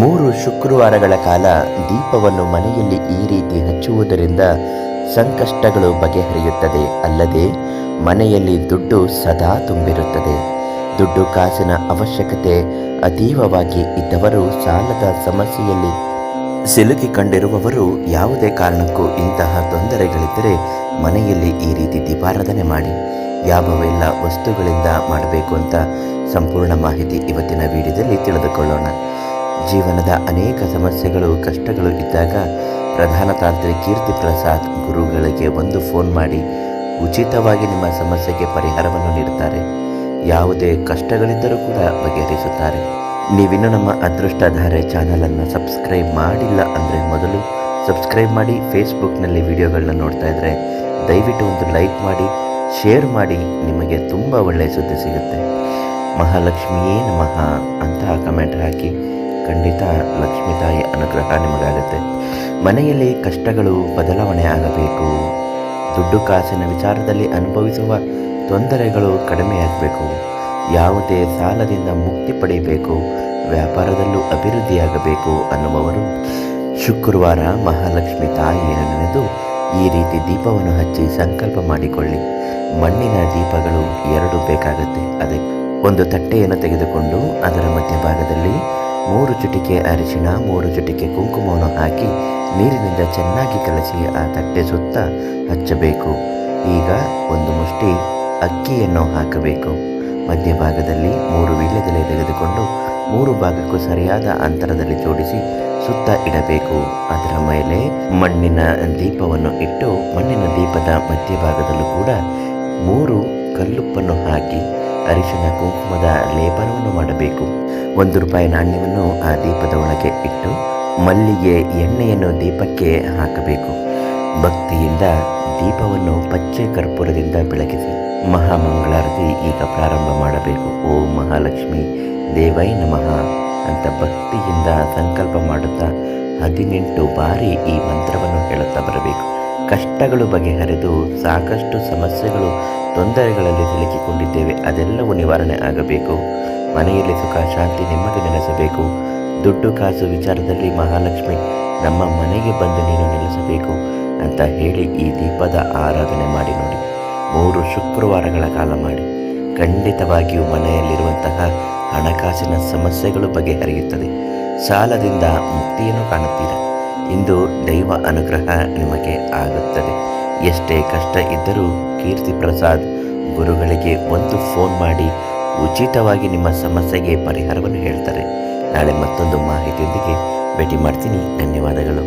ಮೂರು ಶುಕ್ರವಾರಗಳ ಕಾಲ ದೀಪವನ್ನು ಮನೆಯಲ್ಲಿ ಈ ರೀತಿ ಹಚ್ಚುವುದರಿಂದ ಸಂಕಷ್ಟಗಳು ಬಗೆಹರಿಯುತ್ತದೆ. ಅಲ್ಲದೆ ಮನೆಯಲ್ಲಿ ದುಡ್ಡು ಸದಾ ತುಂಬಿರುತ್ತದೆ. ದುಡ್ಡು ಕಾಸಿನ ಅವಶ್ಯಕತೆ ಅತೀವವಾಗಿ ಇದ್ದವರು ಸಾಲದ ಸಮಸ್ಯೆಯಲ್ಲಿ ಸಿಲುಕಿಕೊಂಡಿರುವವರು ಯಾವುದೇ ಕಾರಣಕ್ಕೂ ಇಂತಹ ತೊಂದರೆಗಳಿದ್ದರೆ ಮನೆಯಲ್ಲಿ ಈ ರೀತಿ ದೀಪಾರಾಧನೆ ಮಾಡಿ, ಯಾವವೆಲ್ಲ ವಸ್ತುಗಳಿಂದ ಮಾಡಬೇಕು ಅಂತ ಸಂಪೂರ್ಣ ಮಾಹಿತಿ ಇವತ್ತಿನ ವಿಡಿಯೋದಲ್ಲಿ ತಿಳಿದುಕೊಳ್ಳೋಣ. ಜೀವನದ ಅನೇಕ ಸಮಸ್ಯೆಗಳು, ಕಷ್ಟಗಳು ಇದ್ದಾಗ ಪ್ರಧಾನ ತಾಂತ್ರಿ ಕೀರ್ತಿ ಪ್ರಸಾದ್ ಗುರುಗಳಿಗೆ ಒಂದು ಫೋನ್ ಮಾಡಿ ಉಚಿತವಾಗಿ ನಿಮ್ಮ ಸಮಸ್ಯೆಗೆ ಪರಿಹಾರವನ್ನು ನೀಡುತ್ತಾರೆ. ಯಾವುದೇ ಕಷ್ಟಗಳಿದ್ದರೂ ಕೂಡ ಬಗೆಹರಿಸುತ್ತಾರೆ. ನೀವಿನ್ನೂ ನಮ್ಮ ಅದೃಷ್ಟಧಾರೆ ಚಾನಲನ್ನು ಸಬ್ಸ್ಕ್ರೈಬ್ ಮಾಡಿಲ್ಲ ಅಂದರೆ ಮೊದಲು ಸಬ್ಸ್ಕ್ರೈಬ್ ಮಾಡಿ, ಫೇಸ್ಬುಕ್ನಲ್ಲಿ ವಿಡಿಯೋಗಳನ್ನ ನೋಡ್ತಾ ಇದ್ದರೆ ದಯವಿಟ್ಟು ಒಂದು ಲೈಕ್ ಮಾಡಿ, ಶೇರ್ ಮಾಡಿ, ನಿಮಗೆ ತುಂಬ ಒಳ್ಳೆಯ ಸುದ್ದಿ ಸಿಗುತ್ತೆ. ಮಹಾಲಕ್ಷ್ಮಿಯೇ ನಮಃ ಅಂತ ಕಮೆಂಟ್ ಹಾಕಿ. ಖಂಡಿತ ಲಕ್ಷ್ಮೀ ತಾಯಿ ಅನುಗ್ರಹ ನಿಮಗಾಗುತ್ತೆ. ಮನೆಯಲ್ಲಿ ಕಷ್ಟಗಳು ಬದಲಾವಣೆ ಆಗಬೇಕು. ದುಡ್ಡು ಕಾಸಿನ ವಿಚಾರದಲ್ಲಿ ಅನುಭವಿಸುವ ತೊಂದರೆಗಳು ಕಡಿಮೆಯಾಗಬೇಕು ಯಾವುದೇ ಸಾಲದಿಂದ ಮುಕ್ತಿ ಪಡೆಯಬೇಕು ವ್ಯಾಪಾರದಲ್ಲೂ ಅಭಿವೃದ್ಧಿಯಾಗಬೇಕು ಅನ್ನುವವರು ಶುಕ್ರವಾರ ಮಹಾಲಕ್ಷ್ಮಿ ತಾಯಿಯನ್ನು ನೆನೆದು ಈ ರೀತಿ ದೀಪವನ್ನು ಹಚ್ಚಿ ಸಂಕಲ್ಪ ಮಾಡಿಕೊಳ್ಳಿ. ಮಣ್ಣಿನ ದೀಪಗಳು ಎರಡು ಬೇಕಾಗುತ್ತೆ. ಅದಕ್ಕೆ ಒಂದು ತಟ್ಟೆಯನ್ನು ತೆಗೆದುಕೊಂಡು ಅದರ ಮಧ್ಯಭಾಗದಲ್ಲಿ ಮೂರು ಚಿಟಿಕೆ ಅರಿಶಿಣ, ಮೂರು ಚಿಟಿಕೆ ಕುಂಕುಮವನ್ನು ಹಾಕಿ ನೀರಿನಿಂದ ಚೆನ್ನಾಗಿ ಕಲಸಿ ಆ ತಟ್ಟೆ ಸುತ್ತ ಹಚ್ಚಬೇಕು. ಈಗ ಒಂದು ಮುಷ್ಟಿ ಅಕ್ಕಿಯನ್ನು ಹಾಕಬೇಕು. ಮಧ್ಯಭಾಗದಲ್ಲಿ ಮೂರು ವೀಳ್ಯದೆಲೆ ತೆಗೆದುಕೊಂಡು ಮೂರು ಭಾಗಕ್ಕೂ ಸರಿಯಾದ ಅಂತರದಲ್ಲಿ ಜೋಡಿಸಿ ಸುತ್ತ ಇಡಬೇಕು. ಅದರ ಮೇಲೆ ಮಣ್ಣಿನ ದೀಪವನ್ನು ಇಟ್ಟು ಮಣ್ಣಿನ ದೀಪದ ಮಧ್ಯಭಾಗದಲ್ಲೂ ಕೂಡ ಮೂರು ಕಲ್ಲುಪ್ಪನ್ನು ಹಾಕಿ ಅರಿಶಿನ ಕುಂಕುಮದ ಲೇಪನವನ್ನು ಮಾಡಬೇಕು. ಒಂದು ರೂಪಾಯಿ ನಾಣ್ಯವನ್ನು ಆ ದೀಪದ ಒಳಗೆ ಇಟ್ಟು ಮಲ್ಲಿಗೆ ಎಣ್ಣೆಯನ್ನು ದೀಪಕ್ಕೆ ಹಾಕಬೇಕು. ಭಕ್ತಿಯಿಂದ ದೀಪವನ್ನು ಪಚ್ಚೆ ಕರ್ಪೂರದಿಂದ ಬೆಳಗಿಸಿ ಮಹಾಮಂಗಳಾರತಿ ಈಗ ಪ್ರಾರಂಭ ಮಾಡಬೇಕು. ಓಂ ಮಹಾಲಕ್ಷ್ಮಿ, ದೇವೈ ನಮಃ ಅಂತ ಭಕ್ತಿಯಿಂದ ಸಂಕಲ್ಪ ಮಾಡುತ್ತಾ ಹದಿನೆಂಟು ಬಾರಿ ಈ ಮಂತ್ರವನ್ನು ಹೇಳುತ್ತಾ ಬರಬೇಕು. ಕಷ್ಟಗಳು ಬಗೆಹರಿದು ಸಾಕಷ್ಟು ಸಮಸ್ಯೆಗಳು ತೊಂದರೆಗಳಲ್ಲಿ ಸಿಲುಕಿಕೊಂಡಿದ್ದೇವೆ. ಅದೆಲ್ಲವೂ ನಿವಾರಣೆ ಆಗಬೇಕು. ಮನೆಯಲ್ಲಿ ಸುಖ, ಶಾಂತಿ, ನೆಮ್ಮದಿ ನೆಲೆಸಬೇಕು. ದುಡ್ಡು, ಕಾಸು ವಿಚಾರದಲ್ಲಿ ಮಹಾಲಕ್ಷ್ಮಿ, ನಮ್ಮ ಮನೆಗೆ ಬಂದು ನೀನು ನೆಲೆಸಬೇಕು ಅಂತ ಹೇಳಿ ಈ ದೀಪದ ಆರಾಧನೆ ಮಾಡಿ ನೋಡಿ. ಮೂರು ಶುಕ್ರವಾರಗಳ ಕಾಲ ಮಾಡಿ. ಖಂಡಿತವಾಗಿಯೂ ಮನೆಯಲ್ಲಿರುವಂತಹ ಹಣಕಾಸಿನ ಸಮಸ್ಯೆಗಳು ಬಗೆಹರಿಯುತ್ತದೆ. ಸಾಲದಿಂದ ಮುಕ್ತಿಯನ್ನು ಕಾಣುತ್ತೀರಾ. ಇಂದು ದೈವ ಅನುಗ್ರಹ ನಿಮಗೆ ಆಗುತ್ತದೆ. ಎಷ್ಟೇ ಕಷ್ಟ ಇದ್ದರೂ ಕೀರ್ತಿ ಪ್ರಸಾದ್ ಗುರುಗಳಿಗೆ ಒಂದು ಫೋನ್ ಮಾಡಿ ಉಚಿತವಾಗಿ ನಿಮ್ಮ ಸಮಸ್ಯೆಗೆ ಪರಿಹಾರವನ್ನು ಹೇಳ್ತಾರೆ. ನಾಳೆ ಮತ್ತೊಂದು ಮಾಹಿತಿಯೊಂದಿಗೆ ಭೇಟಿ ಮಾಡ್ತೀನಿ. ಧನ್ಯವಾದಗಳು.